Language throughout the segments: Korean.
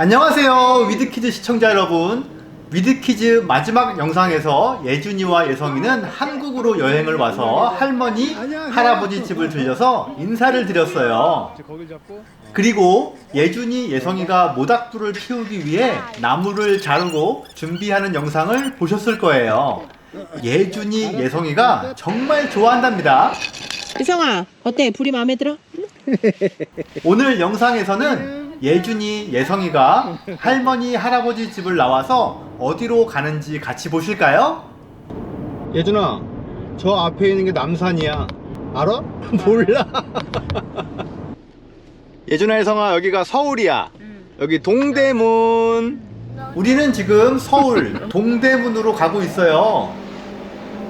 안녕하세요 위드키즈 시청자 여러분. 위드키즈 마지막 영상에서 예준이와 예성이는 한국으로 여행을 와서 할머니 할아버지 집을 들려서 인사를 드렸어요. 그리고 예준이 예성이가 모닥불을 피우기 위해 나무를 자르고 준비하는 영상을 보셨을 거예요. 예준이 예성이가 정말 좋아한답니다. 이성아 어때? 불이 마음에 들어? 오늘 영상에서는 예준이, 예성이가 할머니, 할아버지 집을 나와서 어디로 가는지 같이 보실까요? 예준아, 저 앞에 있는 게 남산이야. 알아? 몰라. 예준아, 예성아, 여기가 서울이야. 여기 동대문. 우리는 지금 서울 동대문으로 가고 있어요.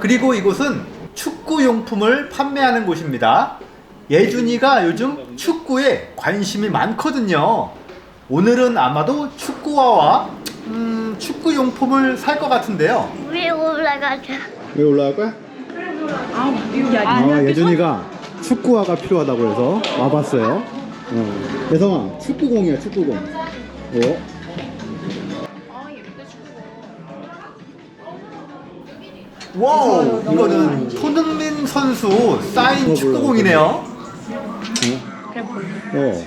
그리고 이곳은 축구 용품을 판매하는 곳입니다. 예준이가 요즘 축구에 관심이 많거든요. 오늘은 아마도 축구화와 음, 축구 용품을 살 것 같은데요. 위에 올라가자. 왜 올라갈 거야? 아, 예준이가 축구화가 필요하다고 해서 와봤어요. 어. 예성아, 축구공이야, 축구공. 어? 와우, 이거는 손흥민 선수 사인 축구공이네요. 어.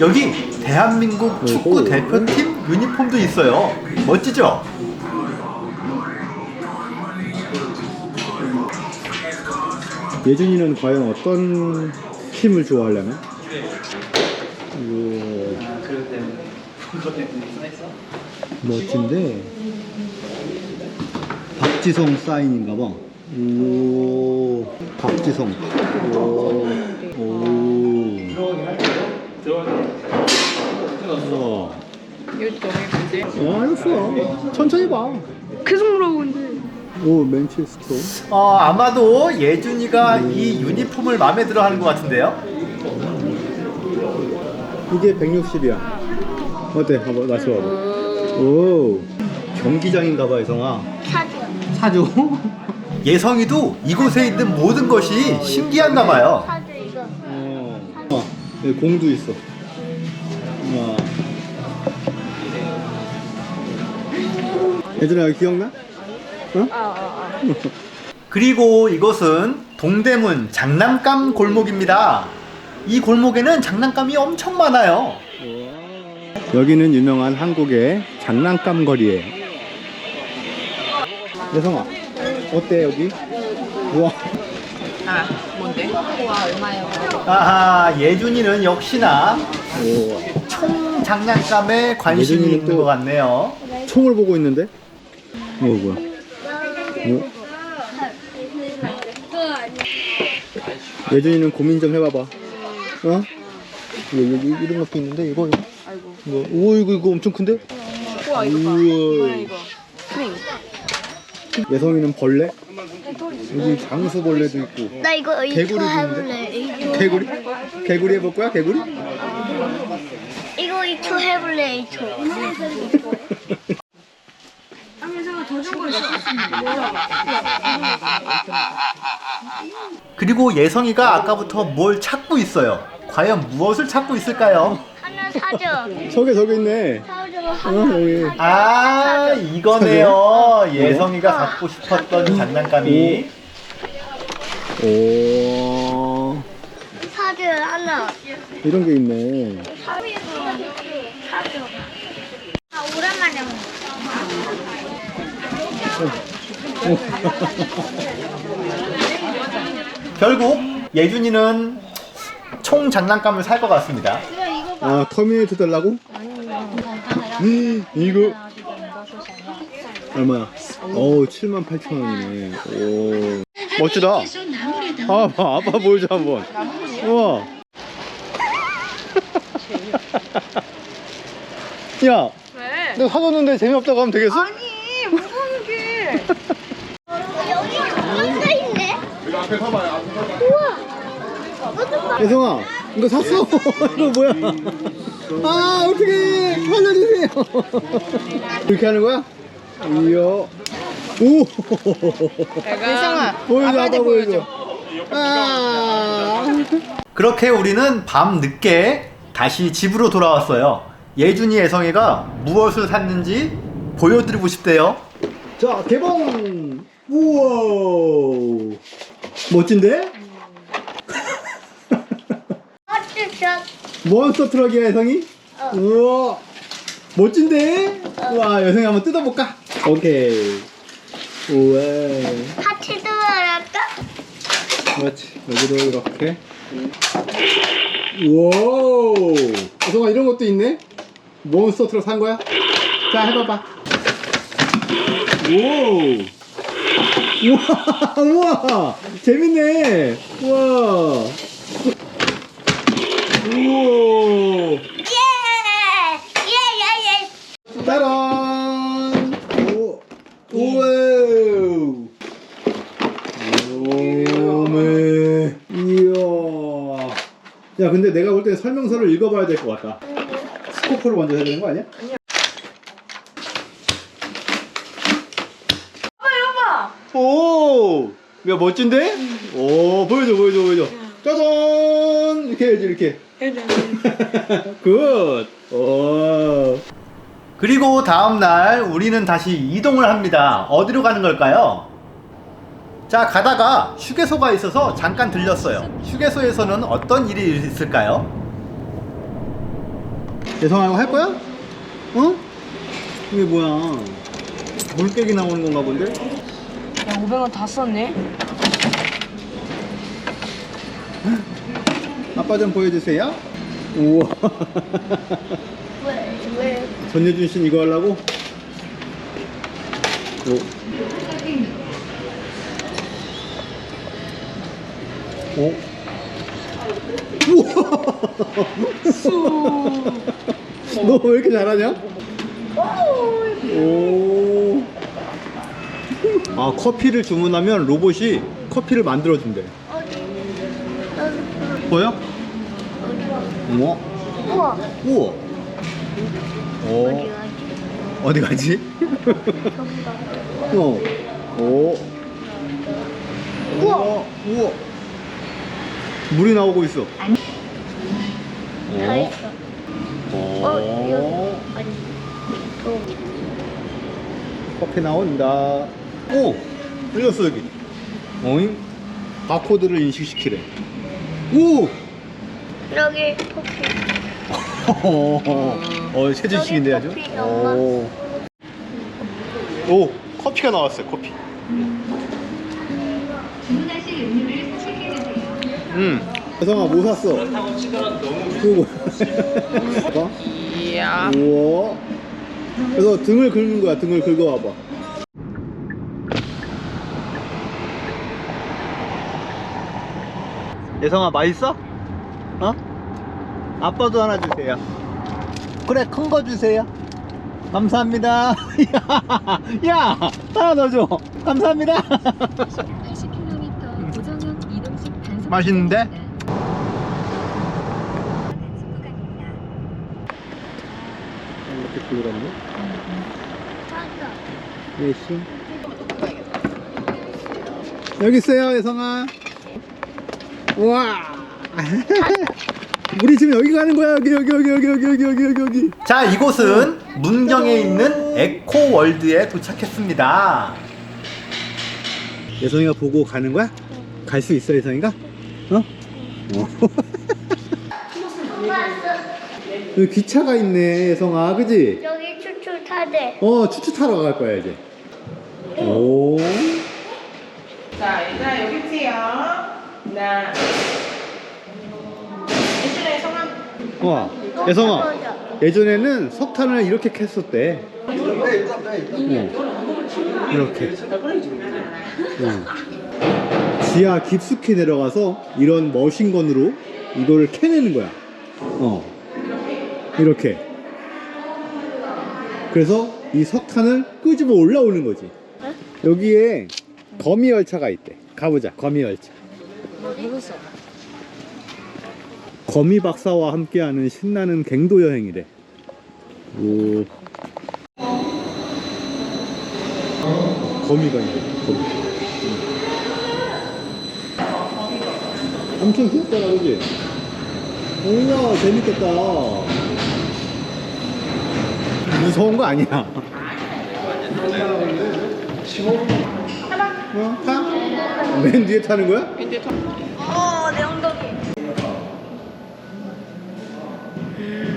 여기 대한민국 축구 대표팀 유니폼도 있어요. 멋지죠? 예준이는 과연 어떤 팀을 좋아하려나? 오. 멋진데 박지성 사인인가 봐. 오. 박지성. 오. 오. 우와. 이거 너무 예쁘지? 어, 알았어. 천천히 봐. 계속 물어보는데 오, 맨체스터. 어, 아마도 예준이가 이 유니폼을 마음에 들어 하는 것 같은데요? 이게 160이야. 어때? 한번 다시 봐봐. 오, 경기장인가 봐, 예성아. 사줘. 사주. 예성이도 이곳에 있는 모든 것이 신기한가 봐요. 여기 공도 있어. 와. 얘들아 여기 기억나? 어? 그리고 이곳은 동대문 장난감 골목입니다. 이 골목에는 장난감이 엄청 많아요. 여기는 유명한 한국의 장난감 거리예요. 예성아, 어때 여기? 우와. 아 뭔데? 아하 예준이는 역시나 오, 총 장난감에 관심이 예준이는 있는 또- 것 같네요. 총을 보고 있는데? 어, 뭐야? 어? 예준이는 고민 좀 해봐봐. 어? 여기, 여기 이런 것도 있는데 이거 이거 오 이거 이거 엄청 큰데? 우와 이거 봐 우와. 이거 예성이는 벌레? 여기 장수벌레도 있고 나 이거 개구리도 있는데? 해볼래. 이거 개구리? 개구리 해볼 거야 개구리? 이거 이초 해볼래. 이초. 그리고 예성이가 아까부터 뭘 찾고 있어요. 과연 무엇을 찾고 있을까요? 하나 사줘. 저게 저기 있네. 아 이거네요. 예성이가 갖고 싶었던 장난감이. 오 사줘 하나. 이런 게 있네. 아 오랜만에 먹 결국 예준이는 총 장난감을 살 것 같습니다. 아 터미네이터 달라고? 이거 얼마야? 어우 7만 8천 원이네. 오 멋지다. 아빠 아빠 보여줘 한번. 우와. 야, 왜? 내가 사줬는데 재미없다고 하면 되겠어? 아니 무서운 게 여기 앉아 있네. 여기 앞에 서봐요. 우와. 예성아, 이거 샀어. 이거 뭐야? 아, 어떻게 살려주세요. 이렇게 하는 거야? 이야. 오. 예성아 보여줘, 아빠 보여줘. 아. 그렇게 우리는 밤 늦게 다시 집으로 돌아왔어요. 예준이 예성이가 무엇을 샀는지 보여드리고 싶대요. 자 개봉 우와 멋진데? 어쩌죠? 몬스터 트럭이야 여성이? 우와. 멋진데? 우와 여성이 한번 뜯어볼까? 오케이. 우와. 파티도 알았다? 그렇지. 여기도 이렇게. 우와. 여성아 이런 것도 있네? 몬스터 트럭 산 거야? 자 해봐봐. 오 우와 우와. 재밌네. 우와 우와 예! 예! 예! 예! 따란! 오, 우와! 오메, 이야. 야, 근데 내가 볼 때 설명서를 읽어봐야 될 것 같다. 스코프를 먼저 해야 되는 거 아니야? 오! 야, 멋진데? 오, 보여줘, 보여줘, 보여줘. 짜잔! 이렇게 해야지, 이렇게. 굿! 오. 그리고 다음 날 우리는 다시 이동을 합니다. 어디로 가는 걸까요? 자, 가다가 휴게소가 있어서 잠깐 들렸어요. 휴게소에서는 어떤 일이 있을까요? 이거 할 거야? 어? 이게 뭐야? 물개기 나오는 건가 본데? 야 500원 다 썼네. 아빠 좀 보여주세요. 우와. 왜? 왜? 전예준 씨는 이거 하려고? 오. 오. 우와. 너왜 이렇게 잘하냐? 오. 아 커피를 주문하면 로봇이 커피를 만들어 준대. 보여? 우와. 우와! 우와. 오. 어디 가지? 어디 가지? 어. 오. 우와. 우와. 물이 나오고 있어. 다 있어. 어, 오. 아니. 또. 커피 나온다. 오! 들렸어, 여기. 어잉? 바코드를 인식시키래. 오! 여기 커피. 어, 아주? 여기 커피, 엄마. 오. 오, 커피가 나왔어요, 커피. 응. 혜성아, 뭐 샀어? 그거. 봐봐. 이야. 우와. 그래서 등을 긁는 거야, 등을 긁어와봐. 예성아, 맛있어? 어? 아빠도 하나 주세요. 그래, 큰 거 주세요. 감사합니다. 야, 야, 하나 더 줘. 감사합니다. 80km 고정형 이동식 단속 맛있는데? 이렇게 굴러갔네. 찾아. 예시. 여기 있어요, 예성아. 우와. 우리 지금 여기 가는 거야. 여기 여기 여기 여기 여기 여기 여기 여기 여기. 자, 이곳은 문경에 있는 에코월드에 도착했습니다. 예성이가 보고 가는 거야? 갈 수 있어, 예성이가? 어? 어. 여기 기차가 있네, 예성아, 그지? 여기 추출 타대. 어, 추추 타러 갈 거야, 이제. 오. 자, 얘들아 여기 있지요? 나 예전에 성함 와, 예성아. 예전에는 석탄을 이렇게 캤었대. 어. 이렇게. 어. 지하 깊숙이 내려가서 이런 머신건으로 이거를 캐내는 거야. 어. 이렇게. 그래서 이 석탄을 끄집어 올라오는 거지. 여기에 거미 열차가 있대. 가보자. 거미 열차. 거미 박사와 함께하는 신나는 갱도 여행이래. 오. 거미가 있네. 거미. 엄청 귀엽잖아, 그지? 우와, 재밌겠다. 무서운 거 아니야. 어? 타? 맨 뒤에 타는 거야? 어내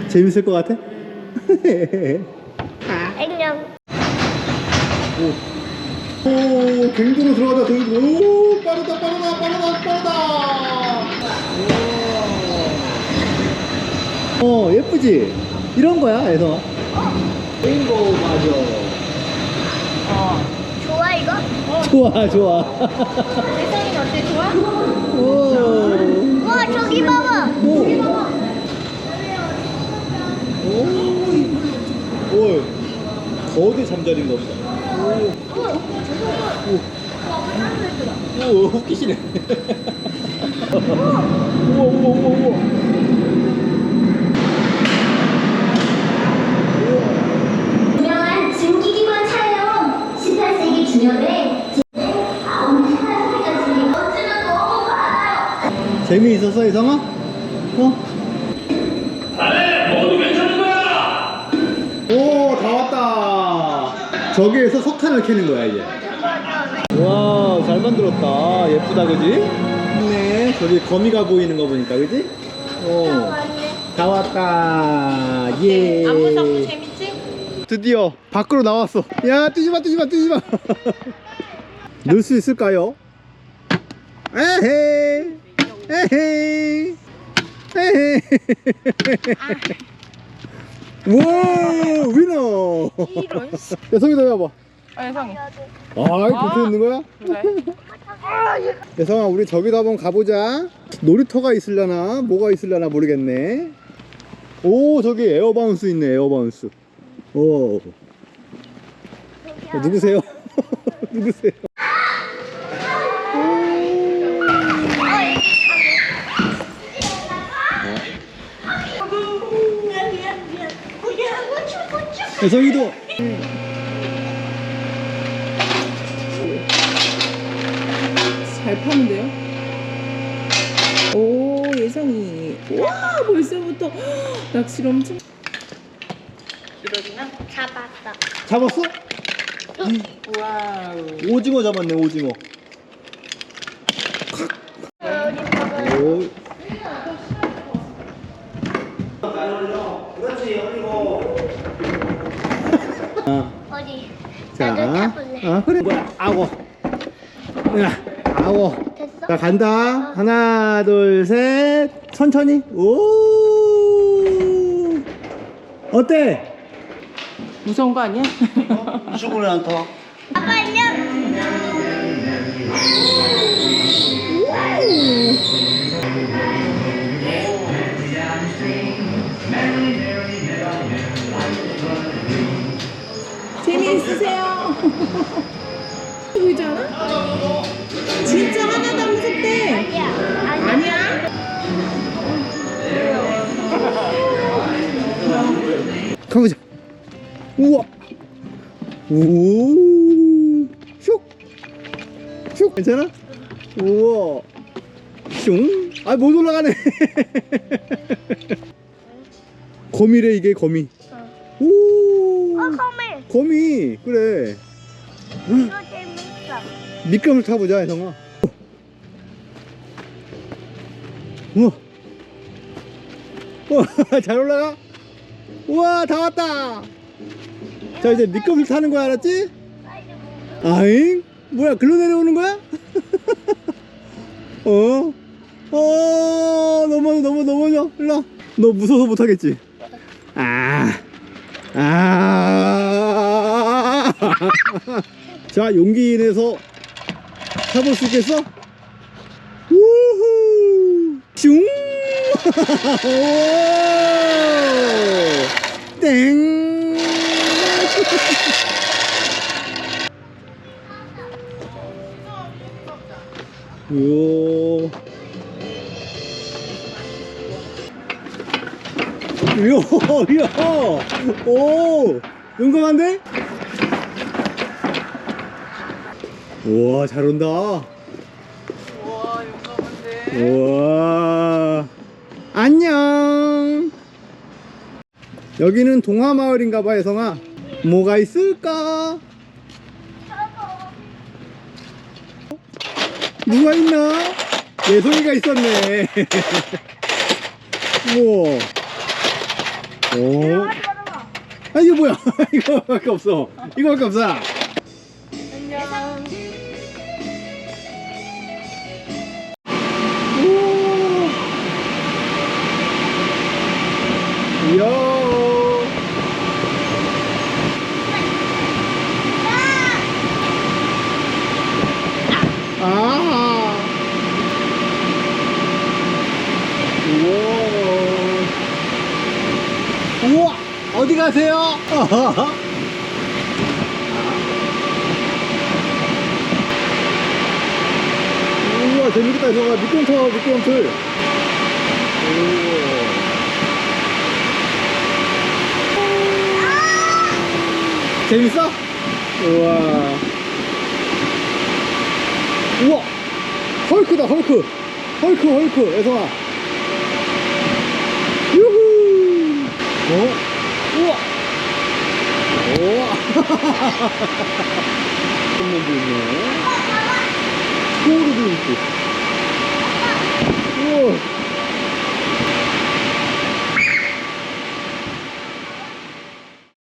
재밌을 것 같아? 안녕 오, 갱도로 들어가다, 갱도로. 오, 빠르다, 빠르다, 빠르다, 빠르다. 오. 어, 예쁘지? 이런 거야, 애성아. 레인보우 맞아. 좋아 이거? 좋아, 좋아. 세상이 어때 좋아? 오. 와 저기 봐봐 오. 오. 오. 거대 잠자리인가 보다. 오. 오, 웃기시네. 우와, 우와, 우와, 우와. 유명한 증기기관 촬영 18세기 중엽에 아우 18세기까지 멋지는 너무 많아요 재미있었어, 이성아? 어? 오, 다 왔다. 저기에서 석탄을 캐는 거야, 이제. 와, 잘 만들었다. 예쁘다, 그지? 네, 저기 거미가 보이는 거 보니까, 그지? 어. 다 왔다. 예. 안 무섭고 재밌지? 드디어 밖으로 나왔어. 야, 뛰지 마, 뛰지 마, 뛰지 마. 넣을 수 있을까요? 에헤이. 에헤이. 에헤이. 와, 위너. 이런 씨. 야, 성이도 해봐. 아 예성이. 아, 그렇게 있는 거야? 그래. 예성아, 우리 저기도 한번 가보자. 놀이터가 있으려나? 뭐가 있으려나 모르겠네. 오, 저기 에어바운스 있네, 에어바운스. 오. 어, 누구세요? 누구세요? 예성이도. 잘 파는데요? 오 예성이 와 벌써부터 낚시를 엄청 잡았다 잡았어? 와우 오징어 잡았네, 오징어. 오. 아, 어디 자, 나도 타볼래. 아 그래 뭐야? 아워 야 아워 됐어? 자 간다. 하나 둘 셋. 천천히. 오. 어때? 무서운 거 아니야? 수근이 안타. 아빠 안녕 재 보이지 않아? 진짜 하나도 안 무섭대. 아니야? 아니야? 가보자 우와. 오. 슉 슉. 괜찮아? 우와. 슝 아 못 올라가네. 거미래 이게 거미. 오. 어 거미. 거미. 그래 재밌어 미끄럼을 타보자 혜성아 우와 우와 잘 올라가 우와 다 왔다 자 이제 미끄럼을 타는 거야 알았지? 아잉 뭐야 글로 내려오는 거야? 어? 어 넘어져 넘어 넘어져 일로 너 무서워서 못하겠지? 아 아. 자, 용기 내서 타볼 수 있겠어? 우후! 슝! 오! 땡! 요. 요, 요! 오! 용감한데? 우와, 잘 온다. 와 용감한데 우와. 안녕. 여기는 동화마을인가 봐, 혜성아. 뭐가 있을까? 누가 있나? 예성이가 있었네. 우와. 오. 아, 이거 뭐야? 이거밖에 없어. 이거밖에 없어. 가세요? 우와 재밌겠다 저거 미끄럼틀 미끄럼틀 오. 재밌어? 우와 우와 헐크다 헐크 헐크 헐크 애성아 유후 어? 우와 우와 한번도 있네 스코어도 있고 우와